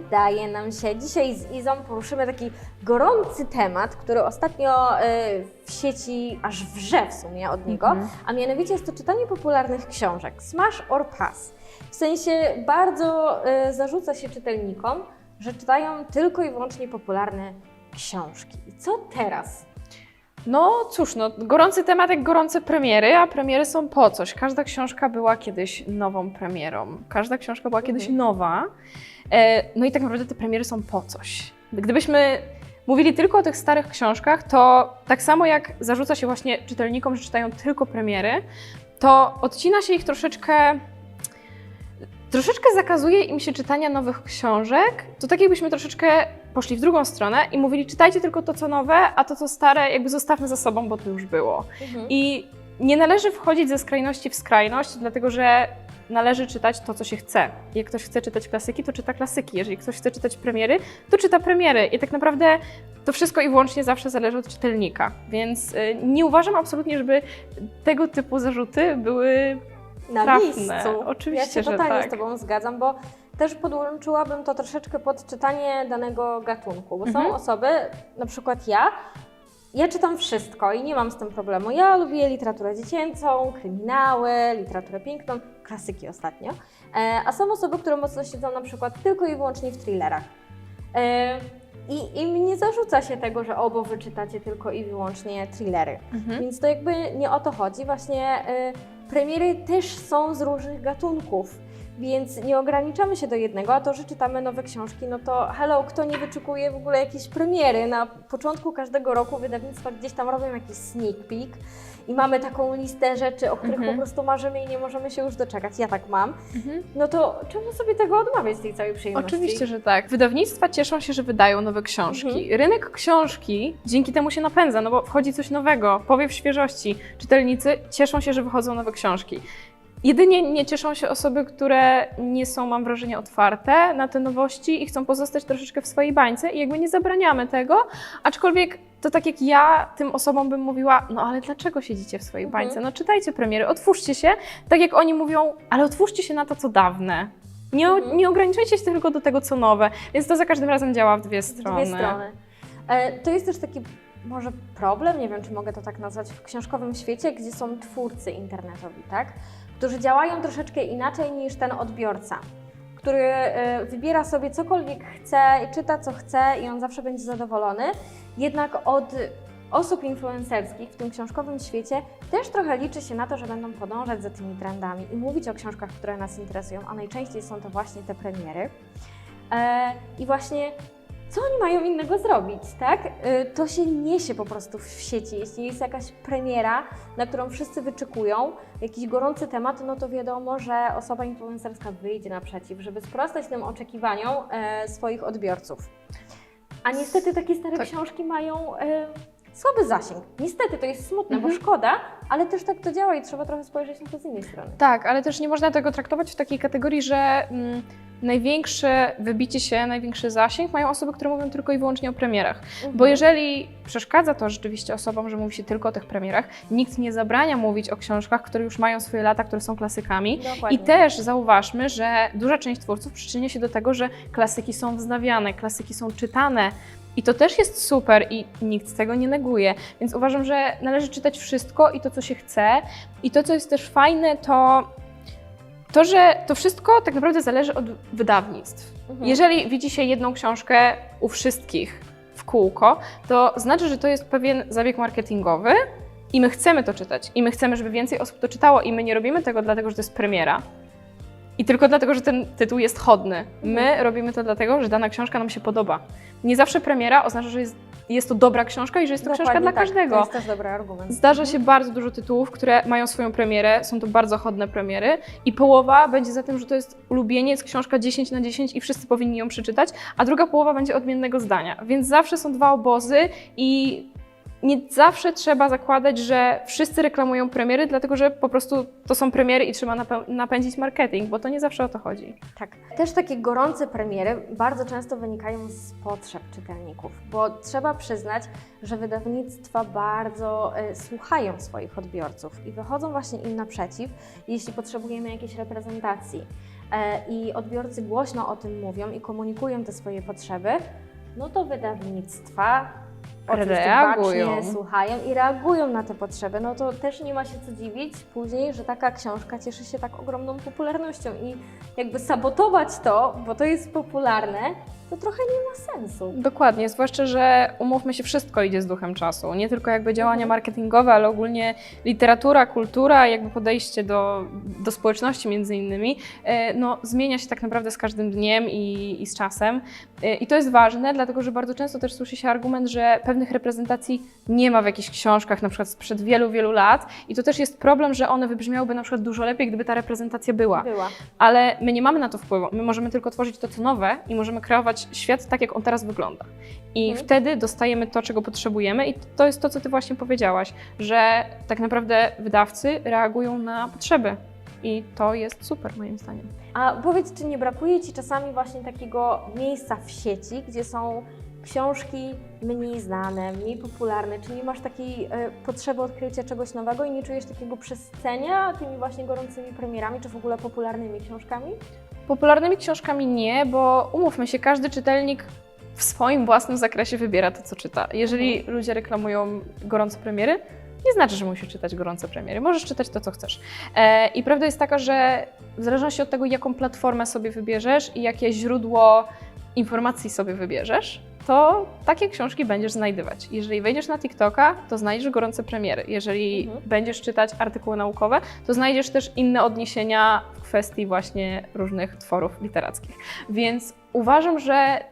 wydaje nam się, dzisiaj z Izą poruszymy taki gorący temat, który ostatnio e, w sieci aż wrze w sumie od niego, Mhm. a mianowicie jest to czytanie popularnych książek, smash or pass. W sensie bardzo e, zarzuca się czytelnikom, że czytają tylko i wyłącznie popularne książki. I co teraz? No cóż, no, gorący temat jak gorące premiery, a premiery są po coś. Każda książka była kiedyś nową premierą. Każda książka była kiedyś Mhm. nowa. E, no i tak naprawdę te premiery są po coś. Gdybyśmy mówili tylko o tych starych książkach, to tak samo jak zarzuca się właśnie czytelnikom, że czytają tylko premiery, to odcina się ich troszeczkę. Troszeczkę zakazuje im się czytania nowych książek. To tak jakbyśmy troszeczkę poszli w drugą stronę i mówili, czytajcie tylko to, co nowe, a to, co stare, jakby zostawmy za sobą, bo to już było. I nie należy wchodzić ze skrajności w skrajność, dlatego że należy czytać to, co się chce. Jak ktoś chce czytać klasyki, to czyta klasyki. Jeżeli ktoś chce czytać premiery, to czyta premiery. I tak naprawdę to wszystko i wyłącznie zawsze zależy od czytelnika. Więc y, nie uważam absolutnie, żeby tego typu zarzuty były na trafne. miejscu. Oczywiście, ja się że totalnie tak. z Tobą zgadzam, bo też podłączyłabym to troszeczkę pod czytanie danego gatunku, bo Mhm. są osoby, na przykład ja, ja czytam wszystko i nie mam z tym problemu. Ja lubię literaturę dziecięcą, kryminały, literaturę piękną, klasyki ostatnio, e, a są osoby, które mocno siedzą na przykład tylko i wyłącznie w thrillerach. E, i, Im nie zarzuca się tego, że obo wy czytacie tylko i wyłącznie thrillery. Mhm. Więc to jakby nie o to chodzi. Właśnie y, premiery też są z różnych gatunków. Więc nie ograniczamy się do jednego, a to, że czytamy nowe książki, no to hello, kto nie wyczekuje w ogóle jakiejś premiery? Na początku każdego roku wydawnictwa gdzieś tam robią jakiś sneak peek i mamy taką listę rzeczy, o których Mhm. po prostu marzymy i nie możemy się już doczekać. Ja tak mam. Mhm. No to czemu sobie tego odmawiać, tej całej przyjemności? Oczywiście, że tak. Wydawnictwa cieszą się, że wydają nowe książki. Rynek książki dzięki temu się napędza, no bo wchodzi coś nowego, powiew świeżości. Czytelnicy cieszą się, że wychodzą nowe książki. Jedynie nie cieszą się osoby, które nie są, mam wrażenie, otwarte na te nowości i chcą pozostać troszeczkę w swojej bańce i jakby nie zabraniamy tego, aczkolwiek to tak jak ja tym osobom bym mówiła, no ale dlaczego siedzicie w swojej Mhm. bańce? No czytajcie premiery, otwórzcie się, tak jak oni mówią, ale otwórzcie się na to, co dawne. Nie, Mhm. nie ograniczajcie się tylko do tego, co nowe, więc to za każdym razem działa w dwie strony. Dwie strony. E, To jest też taki może problem, nie wiem czy mogę to tak nazwać, w książkowym świecie, gdzie są twórcy internetowi, tak? Którzy działają troszeczkę inaczej niż ten odbiorca, który e, wybiera sobie cokolwiek chce czyta co chce i on zawsze będzie zadowolony. Jednak od osób influencerskich w tym książkowym świecie też trochę liczy się na to, że będą podążać za tymi trendami i mówić o książkach, które nas interesują, a najczęściej są to właśnie te premiery. E, I właśnie co oni mają innego zrobić, tak? Y, To się niesie po prostu w sieci. Jeśli jest jakaś premiera, na którą wszyscy wyczekują, jakiś gorący temat, no to wiadomo, że osoba influencerska wyjdzie naprzeciw, żeby sprostać tym oczekiwaniom e, swoich odbiorców. A niestety takie stare Tak. książki mają e, słaby zasięg. Niestety to jest smutne, Mhm. bo szkoda, ale też tak to działa i trzeba trochę spojrzeć na to z innej strony. Tak, ale też nie można tego traktować w takiej kategorii, że mm, największe wybicie się, największy zasięg mają osoby, które mówią tylko i wyłącznie o premierach. Mhm. Bo jeżeli przeszkadza to rzeczywiście osobom, że mówi się tylko o tych premierach, nikt nie zabrania mówić o książkach, które już mają swoje lata, które są klasykami. Dokładnie. I też zauważmy, że duża część twórców przyczynia się do tego, że klasyki są wznawiane, klasyki są czytane. I to też jest super i nikt tego nie neguje. Więc uważam, że należy czytać wszystko i to, co się chce. I to, co jest też fajne, to to, że to wszystko tak naprawdę zależy od wydawnictw. Mhm. Jeżeli widzi się jedną książkę u wszystkich w kółko, to znaczy, że to jest pewien zabieg marketingowy i my chcemy to czytać. I my chcemy, żeby więcej osób to czytało i my nie robimy tego dlatego, że to jest premiera. I tylko dlatego, że ten tytuł jest chodny. My Mhm. robimy to dlatego, że dana książka nam się podoba. Nie zawsze premiera oznacza, że jest, jest to dobra książka i że jest to książka Dokładnie dla tak. każdego. To jest też dobry argument. Zdarza się bardzo dużo tytułów, które mają swoją premierę, są to bardzo chodne premiery i połowa będzie za tym, że to jest ulubieniec, książka 10 na 10 i wszyscy powinni ją przeczytać, a druga połowa będzie odmiennego zdania. Więc zawsze są dwa obozy i nie zawsze trzeba zakładać, że wszyscy reklamują premiery, dlatego że po prostu to są premiery i trzeba napę- napędzić marketing, bo to nie zawsze o to chodzi. Tak. Też takie gorące premiery bardzo często wynikają z potrzeb czytelników, bo trzeba przyznać, że wydawnictwa bardzo e, słuchają swoich odbiorców i wychodzą właśnie im naprzeciw, jeśli potrzebujemy jakiejś reprezentacji. e, i odbiorcy głośno o tym mówią i komunikują te swoje potrzeby, no to wydawnictwa oczywiście Reagują. bacznie słuchają i reagują na te potrzeby. No to też nie ma się co dziwić później, że taka książka cieszy się tak ogromną popularnością i jakby sabotować to, bo to jest popularne, to trochę nie ma sensu. Dokładnie, zwłaszcza, że umówmy się, wszystko idzie z duchem czasu. Nie tylko jakby działania Mhm. marketingowe, ale ogólnie literatura, kultura, jakby podejście do, do społeczności między innymi, e, no, zmienia się tak naprawdę z każdym dniem i, i z czasem. E, I to jest ważne, dlatego że bardzo często też słyszy się argument, że pewnych reprezentacji nie ma w jakichś książkach, na przykład sprzed wielu, wielu lat. I to też jest problem, że one wybrzmiałyby na przykład dużo lepiej, gdyby ta reprezentacja była Była. ale my nie mamy na to wpływu. My możemy tylko tworzyć to, co nowe i możemy kreować świat tak, jak on teraz wygląda. I Mhm. wtedy dostajemy to, czego potrzebujemy, i to jest to, co Ty właśnie powiedziałaś, że tak naprawdę wydawcy reagują na potrzeby. I to jest super, moim zdaniem. A powiedz, czy nie brakuje Ci czasami właśnie takiego miejsca w sieci, gdzie są książki mniej znane, mniej popularne? Czy nie masz takiej e, potrzeby odkrycia czegoś nowego i nie czujesz takiego przescenia tymi właśnie gorącymi premierami, czy w ogóle popularnymi książkami? Popularnymi książkami nie, bo umówmy się, każdy czytelnik w swoim własnym zakresie wybiera to, co czyta. Jeżeli ludzie reklamują gorące premiery, nie znaczy, że musisz czytać gorące premiery. Możesz czytać to, co chcesz. E, I prawda jest taka, że w zależności od tego, jaką platformę sobie wybierzesz i jakie źródło informacji sobie wybierzesz, to takie książki będziesz znajdywać. Jeżeli wejdziesz na TikToka, to znajdziesz gorące premiery. Jeżeli Mhm. będziesz czytać artykuły naukowe, to znajdziesz też inne odniesienia w kwestii właśnie różnych tworów literackich. Więc uważam, że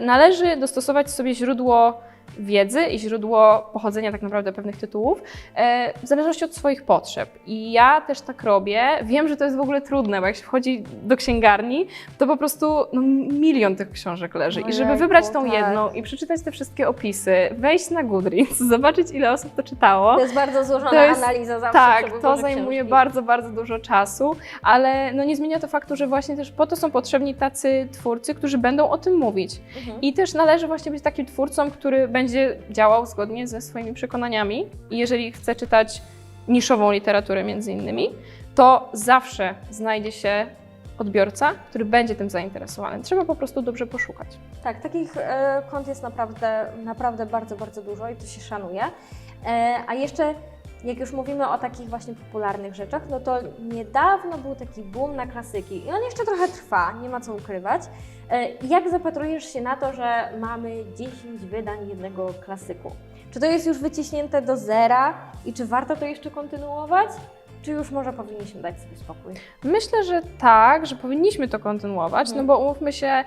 należy dostosować sobie źródło wiedzy i źródło pochodzenia tak naprawdę pewnych tytułów e, w zależności od swoich potrzeb. I ja też tak robię. Wiem, że to jest w ogóle trudne, bo jak się wchodzi do księgarni, to po prostu no, milion tych książek leży. I żeby wybrać tą tak. jedną i przeczytać te wszystkie opisy, wejść na Goodreads, zobaczyć ile osób to czytało, To jest bardzo złożona jest- analiza zawsze. tak, to zajmuje książki. bardzo, bardzo dużo czasu, ale no nie zmienia to faktu, że właśnie też po to są potrzebni tacy twórcy, którzy będą o tym mówić. Mhm. I też należy właśnie być takim twórcą, który będzie działał zgodnie ze swoimi przekonaniami. I jeżeli chce czytać niszową literaturę między innymi, to zawsze znajdzie się odbiorca, który będzie tym zainteresowany. Trzeba po prostu dobrze poszukać. Tak, takich e, kont jest naprawdę, naprawdę bardzo, bardzo dużo i to się szanuje. E, a jeszcze, jak już mówimy o takich właśnie popularnych rzeczach, no to niedawno był taki boom na klasyki i on jeszcze trochę trwa, nie ma co ukrywać. E, jak zapatrujesz się na to, że mamy 10 wydań jednego klasyku? Czy to jest już wyciśnięte do zera i czy warto to jeszcze kontynuować? Czy już może powinniśmy dać sobie spokój? Myślę, że tak, że powinniśmy to kontynuować, Mhm. no bo umówmy się,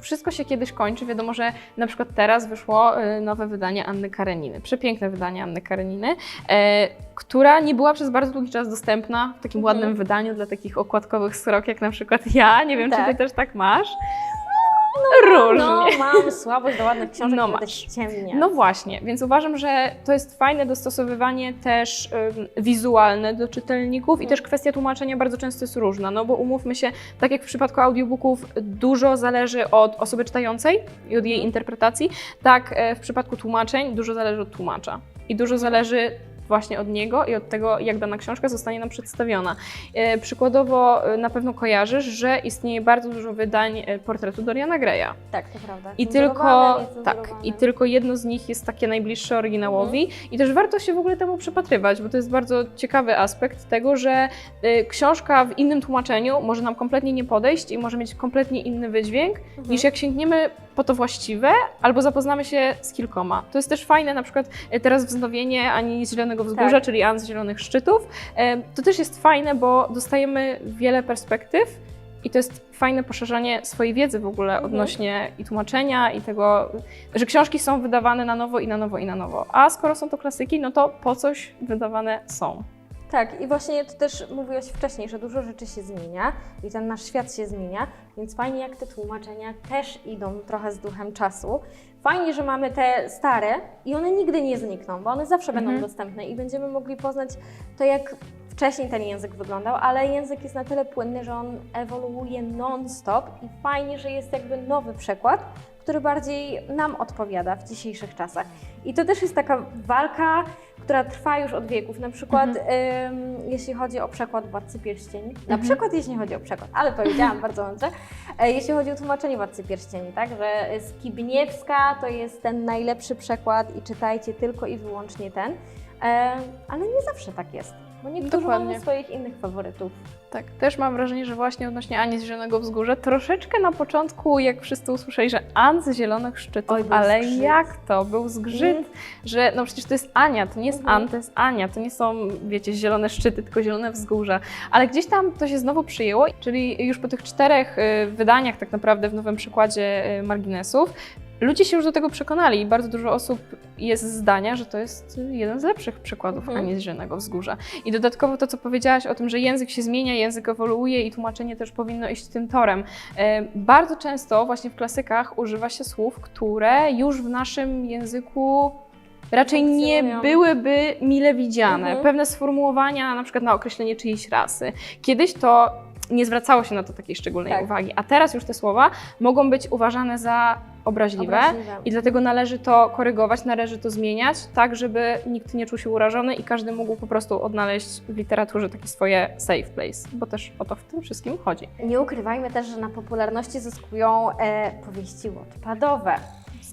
wszystko się kiedyś kończy. Wiadomo, że na przykład teraz wyszło y, nowe wydanie Anny Kareniny, przepiękne wydanie Anny Kareniny, e, która nie była przez bardzo długi czas dostępna w takim Mhm. ładnym wydaniu dla takich okładkowych srok, jak na przykład ja. Nie wiem, czy ty Tak. też tak masz. Różnie. No, mam słabość do ładnych książek, No no, masz. ściemniać. No właśnie, więc uważam, że to jest fajne dostosowywanie też ym, wizualne do czytelników i Mhm. też kwestia tłumaczenia bardzo często jest różna, no bo umówmy się, tak jak w przypadku audiobooków dużo zależy od osoby czytającej i od jej Mhm. interpretacji, tak e, w przypadku tłumaczeń dużo zależy od tłumacza i dużo zależy właśnie od niego i od tego, jak dana książka zostanie nam przedstawiona. E, Przykładowo e, na pewno kojarzysz, że istnieje bardzo dużo wydań e, portretu Doriana Greya. Tak, to prawda. I tylko, tak. I tylko jedno z nich jest takie najbliższe oryginałowi i też warto się w ogóle temu przypatrywać, bo to jest bardzo ciekawy aspekt tego, że książka w innym tłumaczeniu może nam kompletnie nie podejść i może mieć kompletnie inny wydźwięk, Mhm. niż jak sięgniemy po to właściwe, albo zapoznamy się z kilkoma. To jest też fajne, na przykład y, teraz wznowienie Ani z Zielonego Wzgórza, Tak. czyli An z Zielonych Szczytów. Y, To też jest fajne, bo dostajemy wiele perspektyw i to jest fajne poszerzanie swojej wiedzy w ogóle Mhm. odnośnie i tłumaczenia, i tego, że książki są wydawane na nowo i na nowo i na nowo. A skoro są to klasyki, no to po coś wydawane są. Tak, i właśnie to też mówiłaś wcześniej, że dużo rzeczy się zmienia i ten nasz świat się zmienia, więc fajnie jak te tłumaczenia też idą trochę z duchem czasu. Fajnie, że mamy te stare i one nigdy nie znikną, bo one zawsze będą Mhm. dostępne i będziemy mogli poznać to, jak wcześniej ten język wyglądał, ale język jest na tyle płynny, że on ewoluuje non-stop i fajnie, że jest jakby nowy przekład, który bardziej nam odpowiada w dzisiejszych czasach. I to też jest taka walka, która trwa już od wieków. Na przykład Mhm. ym, jeśli chodzi o przekład Władcy Pierścieni, na przykład jeśli chodzi o przekład, ale powiedziałam bardzo mądrze, e, jeśli chodzi o tłumaczenie Władcy Pierścieni, tak, że Skibniewska to jest ten najlepszy przekład i czytajcie tylko i wyłącznie ten, e, ale nie zawsze tak jest, bo niektórzy Dokładnie. mają swoich innych faworytów. Tak, też mam wrażenie, że właśnie odnośnie Ani z Zielonego Wzgórza, troszeczkę na początku, jak wszyscy usłyszeli, że An z Zielonych Szczytów, Oj, ale zgrzyt. jak to? Był zgrzyt, Mm. że no przecież to jest Ania, to nie jest Mhm. An, to jest Ania, to nie są, wiecie, zielone szczyty, tylko zielone wzgórza. Ale gdzieś tam to się znowu przyjęło, czyli już po tych czterech y, wydaniach tak naprawdę w nowym przykładzie y, marginesów, ludzie się już do tego przekonali i bardzo dużo osób jest zdania, że to jest jeden z lepszych przykładów Mhm. Ani z Zielonego Wzgórza. I dodatkowo to, co powiedziałaś o tym, że język się zmienia, język ewoluuje i tłumaczenie też powinno iść tym torem. E, Bardzo często właśnie w klasykach używa się słów, które już w naszym języku raczej nie byłyby mile widziane. Mhm. Pewne sformułowania na przykład na określenie czyjejś rasy. Kiedyś to nie zwracało się na to takiej szczególnej Tak. uwagi, a teraz już te słowa mogą być uważane za obraźliwe. Obraźliwe. I dlatego należy to korygować, należy to zmieniać, tak żeby nikt nie czuł się urażony i każdy mógł po prostu odnaleźć w literaturze takie swoje safe place, bo też o to w tym wszystkim chodzi. Nie ukrywajmy też, że na popularności zyskują e, powieści wattpadowe.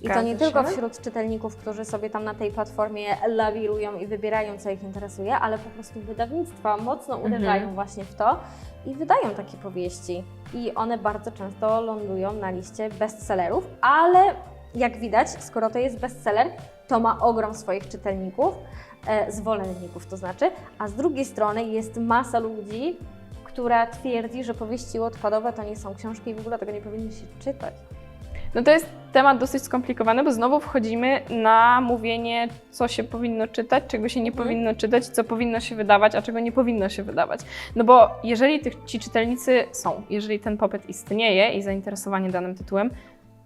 I to nie tylko wśród czytelników, którzy sobie tam na tej platformie lawirują i wybierają, co ich interesuje, ale po prostu wydawnictwa mocno Mhm. uderzają właśnie w to i wydają takie powieści. I one bardzo często lądują na liście bestsellerów, ale jak widać, skoro to jest bestseller, to ma ogrom swoich czytelników, e, zwolenników to znaczy, a z drugiej strony jest masa ludzi, która twierdzi, że powieści odpadowe to nie są książki i w ogóle tego nie powinny się czytać. No to jest temat dosyć skomplikowany, bo znowu wchodzimy na mówienie, co się powinno czytać, czego się nie Mhm. powinno czytać, co powinno się wydawać, a czego nie powinno się wydawać. No bo jeżeli tych, ci czytelnicy są, jeżeli ten popyt istnieje i zainteresowanie danym tytułem,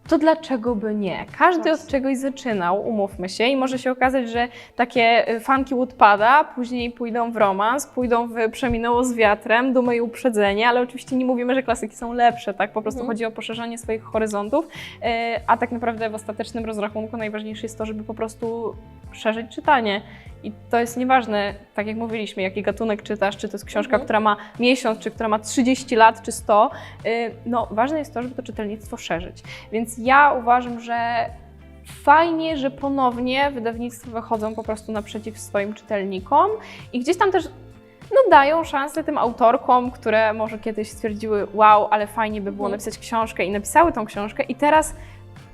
to dlaczego by nie? Każdy od Właśnie. czegoś zaczynał, umówmy się, i może się okazać, że takie y, fanki Woodpada później pójdą w romans, pójdą w Przeminęło z wiatrem, Dumę i uprzedzenie, ale oczywiście nie mówimy, że klasyki są lepsze, tak? Po prostu Mhm. chodzi o poszerzanie swoich horyzontów, y, a tak naprawdę w ostatecznym rozrachunku najważniejsze jest to, żeby po prostu szerzyć czytanie. I to jest nieważne, tak jak mówiliśmy, jaki gatunek czytasz, czy to jest książka, Mhm. która ma miesiąc, czy która ma 30 lat, czy 100. y, No, ważne jest to, żeby to czytelnictwo szerzyć. Więc ja uważam, że fajnie, że ponownie wydawnictwa wychodzą po prostu naprzeciw swoim czytelnikom i gdzieś tam też no, dają szansę tym autorkom, które może kiedyś stwierdziły, wow, ale fajnie by było Mhm. napisać książkę i napisały tą książkę i teraz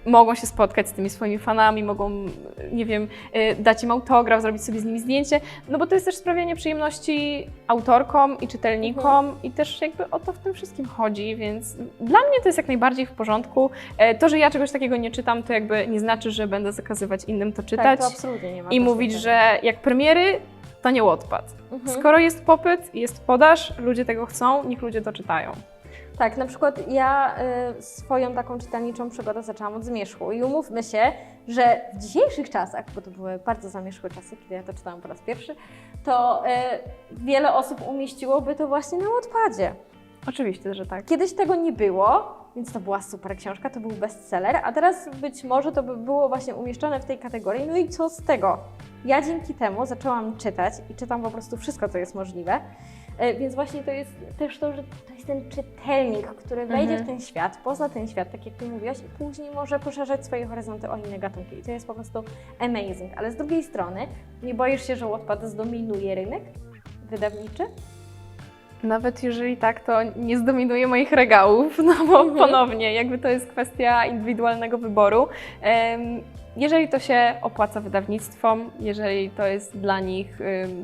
mogą się spotkać z tymi swoimi fanami, mogą, nie wiem, y, dać im autograf, zrobić sobie z nimi zdjęcie, no bo to jest też sprawianie przyjemności autorkom i czytelnikom i też jakby o to w tym wszystkim chodzi, więc dla mnie to jest jak najbardziej w porządku. E, To, że ja czegoś takiego nie czytam, to jakby nie znaczy, że będę zakazywać innym to czytać Tak, to absolutnie nie ma i mówić, że jak premiery, to nie odpad. Mhm. Skoro jest popyt, jest podaż, ludzie tego chcą, niech ludzie to czytają. Tak, na przykład ja y, swoją taką czytelniczą przygodę zaczęłam od zmierzchu i umówmy się, że w dzisiejszych czasach, bo to były bardzo zamierzchłe czasy, kiedy ja to czytałam po raz pierwszy, to y, wiele osób umieściłoby to właśnie na odpadzie. Oczywiście, że tak. Kiedyś tego nie było, więc to była super książka, to był bestseller, a teraz być może to by było właśnie umieszczone w tej kategorii. No i co z tego? Ja dzięki temu zaczęłam czytać i czytam po prostu wszystko, co jest możliwe. E, Więc właśnie to jest też to, że to jest ten czytelnik, który wejdzie Mhm. w ten świat, pozna ten świat, tak jak Ty mówiłaś, i później może poszerzać swoje horyzonty o inne gatunki. I to jest po prostu amazing. Ale z drugiej strony, nie boisz się, że Wattpad zdominuje rynek wydawniczy? Nawet jeżeli tak, to nie zdominuje moich regałów, no bo Mhm. ponownie, jakby to jest kwestia indywidualnego wyboru. Jeżeli to się opłaca wydawnictwom, jeżeli to jest dla nich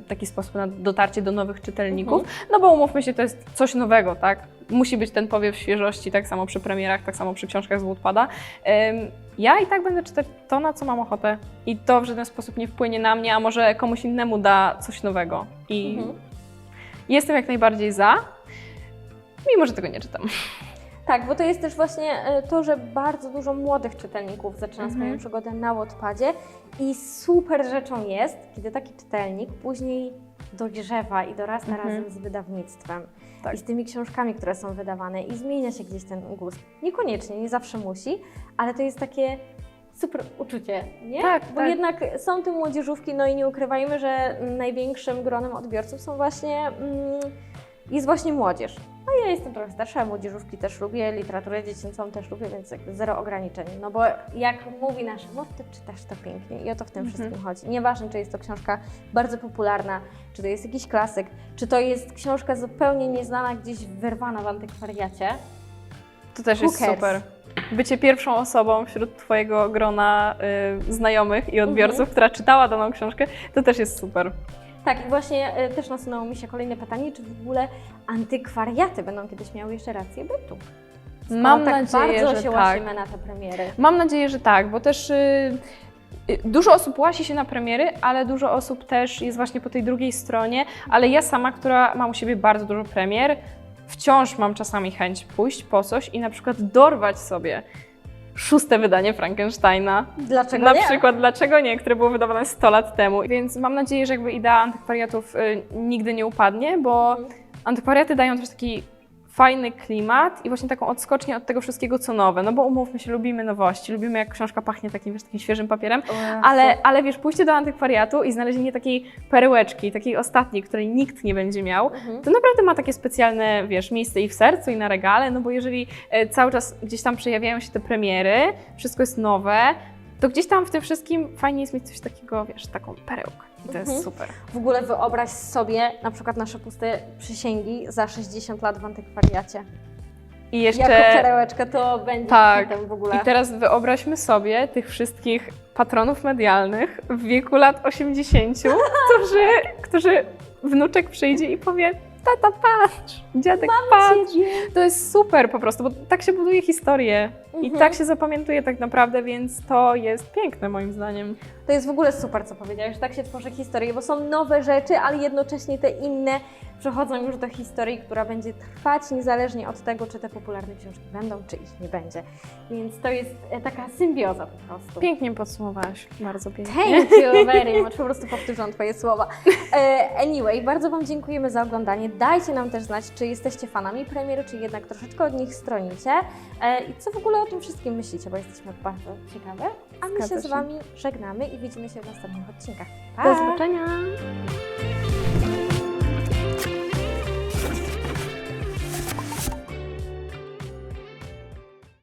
taki sposób na dotarcie do nowych czytelników, no bo umówmy się, to jest coś nowego, tak? Musi być ten powiew świeżości, tak samo przy premierach, tak samo przy książkach z Woodpada. Ja i tak będę czytać to, na co mam ochotę i to w żaden sposób nie wpłynie na mnie, a może komuś innemu da coś nowego. I Mhm. Jestem jak najbardziej za, mimo że tego nie czytam. Tak, bo to jest też właśnie e, to, że bardzo dużo młodych czytelników zaczyna Mhm. swoją przygodę na Wattpadzie i super rzeczą jest, kiedy taki czytelnik później dojrzewa i dorasta Mhm. razem z wydawnictwem Tak. i z tymi książkami, które są wydawane i zmienia się gdzieś ten gust. Niekoniecznie, nie zawsze musi, ale to jest takie super uczucie, nie? Tak, Bo tak. jednak są te młodzieżówki, no i nie ukrywajmy, że największym gronem odbiorców są właśnie, mm, jest właśnie młodzież. No ja jestem trochę starsza, młodzieżówki też lubię, literaturę dziecięcą też lubię, więc zero ograniczeń. No bo jak mówi nasze motto, czytasz to pięknie i o to w tym Mhm. wszystkim chodzi. Nieważne, czy jest to książka bardzo popularna, czy to jest jakiś klasyk, czy to jest książka zupełnie nieznana, gdzieś wyrwana w antykwariacie. To też Who jest cares? super. Bycie pierwszą osobą wśród Twojego grona y, znajomych i odbiorców, Mhm. która czytała daną książkę, to też jest super. Tak, i właśnie e, też nasunęło mi się kolejne pytanie, czy w ogóle antykwariaty będą kiedyś miały jeszcze rację bytu? Skoro Mam tak nadzieję, bardzo że się tak. na te premiery. Mam nadzieję, że tak, bo też y, y, dużo osób łasi się na premiery, ale dużo osób też jest właśnie po tej drugiej stronie. Ale ja sama, która mam u siebie bardzo dużo premier, wciąż mam czasami chęć pójść po coś i na przykład dorwać sobie szóste wydanie Frankensteina. Dlaczego na nie? przykład Dlaczego nie, które było wydawane 100 lat temu. Więc mam nadzieję, że jakby idea antykwariatów y, nigdy nie upadnie, bo Mhm. antykwariaty dają też taki fajny klimat i właśnie taką odskocznię od tego wszystkiego, co nowe. No bo umówmy się, lubimy nowości, lubimy jak książka pachnie takim, wiesz, takim świeżym papierem, ale, ale wiesz, pójście do antykwariatu i znalezienie takiej perełeczki, takiej ostatniej, której nikt nie będzie miał, Mhm. to naprawdę ma takie specjalne, wiesz, miejsce i w sercu, i na regale, no bo jeżeli e, cały czas gdzieś tam przejawiają się te premiery, wszystko jest nowe, to gdzieś tam w tym wszystkim fajnie jest mieć coś takiego, wiesz, taką perełkę. I to Mhm. jest super. W ogóle wyobraź sobie na przykład nasze puste przysięgi za 60 lat w antykwariacie. I Jako jeszcze... perełeczka to będzie Tak. hitem w ogóle. I teraz wyobraźmy sobie tych wszystkich patronów medialnych w wieku lat 80, którzy, którzy wnuczek przyjdzie i powie tata patrz, dziadek patrz. To jest super po prostu, bo tak się buduje historię i Mhm. tak się zapamiętuje tak naprawdę, więc to jest piękne moim zdaniem. To jest w ogóle super, co powiedziałeś, że tak się tworzy historie, bo są nowe rzeczy, ale jednocześnie te inne przechodzą już do historii, która będzie trwać niezależnie od tego, czy te popularne książki będą, czy ich nie będzie. Więc to jest e, taka symbioza po prostu. Pięknie podsumowałaś, bardzo pięknie. Thank you very much. Po prostu powtórzam Twoje słowa. E, Anyway, bardzo Wam dziękujemy za oglądanie. Dajcie nam też znać, czy jesteście fanami premiery, czy jednak troszeczkę od nich stronicie. E, I co w ogóle o tym wszystkim myślicie, bo jesteśmy bardzo ciekawe. A my Zgadza się z. Wami żegnamy i widzimy się w następnych odcinkach. Pa! Do zobaczenia!